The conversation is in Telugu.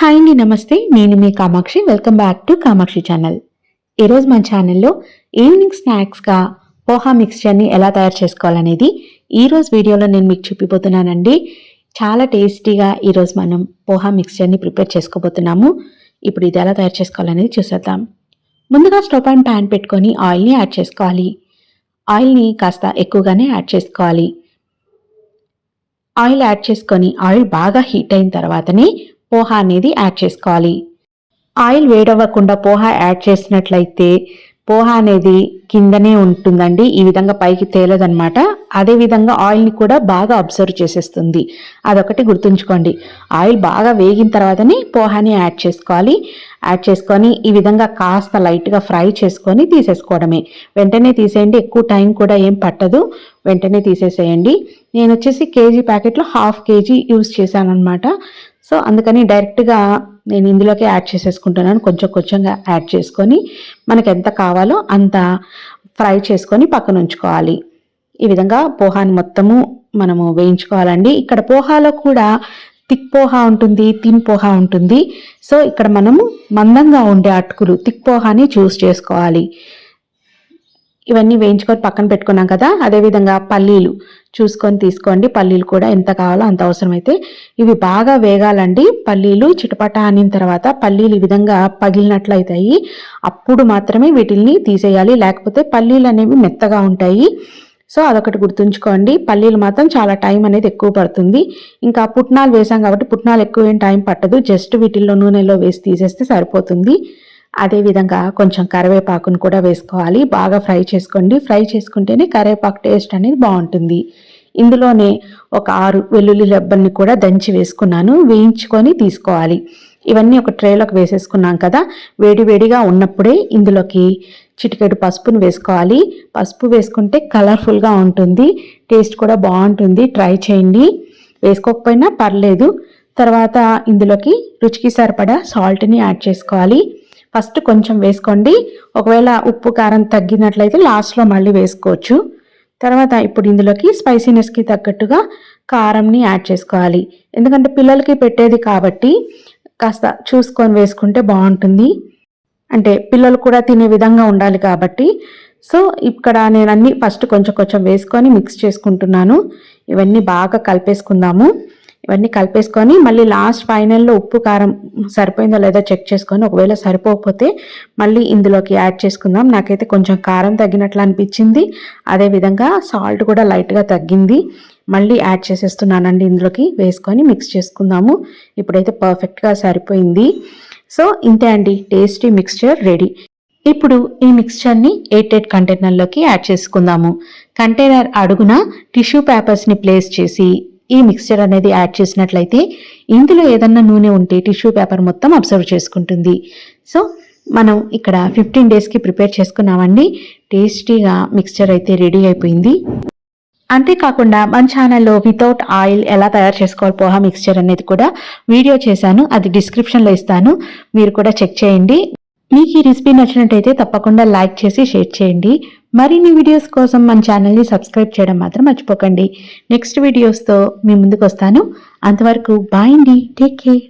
హాయ్ అండి నమస్తే. నేను మీ Kamakshi. Welcome back to Kamakshi channel ఈరోజు మన ఛానల్లో ఈవినింగ్ స్నాక్స్గా పోహా మిక్స్చర్ని ఎలా తయారు చేసుకోవాలనేది ఈరోజు వీడియోలో నేను మీకు చూపిపోతున్నానండి. చాలా టేస్టీగా ఈరోజు మనం పోహా మిక్స్చర్ని ప్రిపేర్ చేసుకోబోతున్నాము. ఇప్పుడు ఇది ఎలా తయారు చేసుకోవాలనేది చూసేద్దాం. ముందుగా స్టవ్ అండ్ ప్యాన్ పెట్టుకొని ఆయిల్ని యాడ్ చేసుకోవాలి. ఆయిల్ని కాస్త ఎక్కువగానే యాడ్ చేసుకోవాలి. ఆయిల్ యాడ్ చేసుకొని ఆయిల్ బాగా హీట్ అయిన తర్వాతనే పోహా అనేది యాడ్ చేసుకోవాలి. ఆయిల్ వేడవ్వకుండా పోహా యాడ్ చేసినట్లయితే పోహా అనేది కిందనే ఉంటుందండి. ఈ విధంగా పైకి తేలదనమాట అదే విధంగా ఆయిల్ని కూడా బాగా అబ్జర్వ్ చేసేస్తుంది. అదొకటి గుర్తుంచుకోండి. ఆయిల్ బాగా వేగిన తర్వాతనే పోహాని యాడ్ చేసుకోవాలి. యాడ్ చేసుకొని ఈ విధంగా కాస్త లైట్గా ఫ్రై చేసుకొని తీసేసుకోవడమే. వెంటనే తీసేయండి. ఎక్కువ టైం కూడా ఏం పట్టదు. వెంటనే తీసేసేయండి. నేను వచ్చేసి కేజీ ప్యాకెట్లో హాఫ్ కేజీ యూజ్ చేశాను అనమాట సో అందుకని డైరెక్ట్గా నేను ఇందులోకి యాడ్ చేసేసుకుంటున్నాను. కొంచెం కొంచెంగా యాడ్ చేసుకొని మనకు ఎంత కావాలో అంత ఫ్రై చేసుకొని పక్కన ఉంచుకోవాలి. ఈ విధంగా పోహాని మొత్తము మనము వేయించుకోవాలండి. ఇక్కడ పోహాలో కూడా తిక్ పోహా ఉంటుంది తిన్ పోహా ఉంటుంది. సో ఇక్కడ మనము మందంగా ఉండే అటుకులు తిక్ పోహాని చూస్ చేసుకోవాలి. ఇవన్నీ వేయించుకొని పక్కన పెట్టుకున్నాం కదా అదేవిధంగా పల్లీలు చూసుకొని తీసుకోండి. పల్లీలు కూడా ఎంత కావాలో అంత అవసరమైతే ఇవి బాగా వేగాలండి. పల్లీలు చిటపట అనిన తర్వాత పల్లీలు ఈ విధంగా పగిలినట్లయితాయి. అప్పుడు మాత్రమే వీటిల్ని తీసేయాలి. లేకపోతే పల్లీలు అనేవి మెత్తగా ఉంటాయి. సో అదొకటి గుర్తుంచుకోండి. పల్లీలు మాత్రం చాలా టైం అనేది ఎక్కువ పడుతుంది. ఇంకా పుట్నాలు వేసాం కాబట్టి పుట్నాలు ఎక్కువ ఏం టైం పట్టదు. జస్ట్ వీటిల్లో నూనెలో వేసి తీసేస్తే సరిపోతుంది. అదేవిధంగా కొంచెం కరివేపాకును కూడా వేసుకోవాలి. బాగా ఫ్రై చేసుకోండి. ఫ్రై చేసుకుంటేనే కరివేపాకు టేస్ట్ అనేది బాగుంటుంది. ఇందులోనే ఒక ఆరు వెల్లుల్లి రెబ్బల్ని కూడా దంచి వేసుకున్నాను. వేయించుకొని తీసుకోవాలి. ఇవన్నీ ఒక ట్రేలోకి వేసేసుకున్నాం కదా. వేడివేడిగా ఉన్నప్పుడే ఇందులోకి చిటికెడు పసుపును వేసుకోవాలి. పసుపు వేసుకుంటే కలర్ఫుల్గా ఉంటుంది. టేస్ట్ కూడా బాగుంటుంది. ట్రై చేయండి. వేసుకోకపోయినా పర్లేదు. తర్వాత ఇందులోకి రుచికి సరిపడా సాల్ట్ని యాడ్ చేసుకోవాలి. ఫస్ట్ కొంచెం వేసుకోండి. ఒకవేళ ఉప్పు కారం తగ్గినట్లయితే లాస్ట్లో మళ్ళీ వేసుకోవచ్చు. తర్వాత ఇప్పుడు ఇందులోకి స్పైసీనెస్కి తగ్గట్టుగా కారంని యాడ్ చేసుకోవాలి. ఎందుకంటే పిల్లలకి పెట్టేది కాబట్టి కాస్త చూసుకొని వేసుకుంటే బాగుంటుంది. అంటే పిల్లలు కూడా తినే విధంగా ఉండాలి కాబట్టి. సో ఇక్కడ నేను అన్నీ ఫస్ట్ కొంచెం కొంచెం వేసుకొని మిక్స్ చేసుకుంటున్నాను. ఇవన్నీ బాగా కలిపేసుకుందాము. ఇవన్నీ కలిపేసుకొని మళ్ళీ లాస్ట్ ఫైనల్లో ఉప్పు కారం సరిపోయిందో లేదో చెక్ చేసుకొని ఒకవేళ సరిపోకపోతే మళ్ళీ ఇందులోకి యాడ్ చేసుకుందాం. నాకైతే కొంచెం కారం తగ్గినట్లు అనిపించింది. అదేవిధంగా సాల్ట్ కూడా లైట్గా తగ్గింది. మళ్ళీ యాడ్ చేసేస్తున్నానండి ఇందులోకి వేసుకొని మిక్స్ చేసుకుందాము. ఇప్పుడైతే పర్ఫెక్ట్గా సరిపోయింది. సో ఇంతే అండి. టేస్టీ మిక్స్చర్ రెడీ ఇప్పుడు ఈ మిక్స్చర్ని ఎయిట్ ఎయిట్ కంటైనర్లోకి యాడ్ చేసుకుందాము. కంటైనర్ అడుగున టిష్యూ పేపర్స్ని ప్లేస్ చేసి ఈ మిక్స్చర్ అనేది యాడ్ చేసినట్లయితే ఇందులో ఏదన్నా నూనె ఉంటే టిష్యూ పేపర్ మొత్తం అబ్జర్వ్ చేసుకుంటుంది. సో మనం ఇక్కడ ఫిఫ్టీన్ డేస్కి ప్రిపేర్ చేసుకున్నామండి. టేస్టీగా మిక్స్చర్ అయితే రెడీ అయిపోయింది. అంతేకాకుండా మన ఛానల్లో వితౌట్ ఆయిల్ ఎలా తయారు చేసుకోవాలి పోహా మిక్స్చర్ అనేది కూడా వీడియో చేశాను. అది డిస్క్రిప్షన్లో ఇస్తాను. మీరు కూడా చెక్ చేయండి. మీకు ఈ రెసిపీ నచ్చినట్టయితే తప్పకుండా లైక్ చేసి షేర్ చేయండి. మరిన్ని వీడియోస్ కోసం మన ఛానల్ని సబ్స్క్రైబ్ చేయడం మాత్రం మర్చిపోకండి. నెక్స్ట్ వీడియోస్తో మీ ముందుకు వస్తాను. అంతవరకు బాయ్ అండి. Take care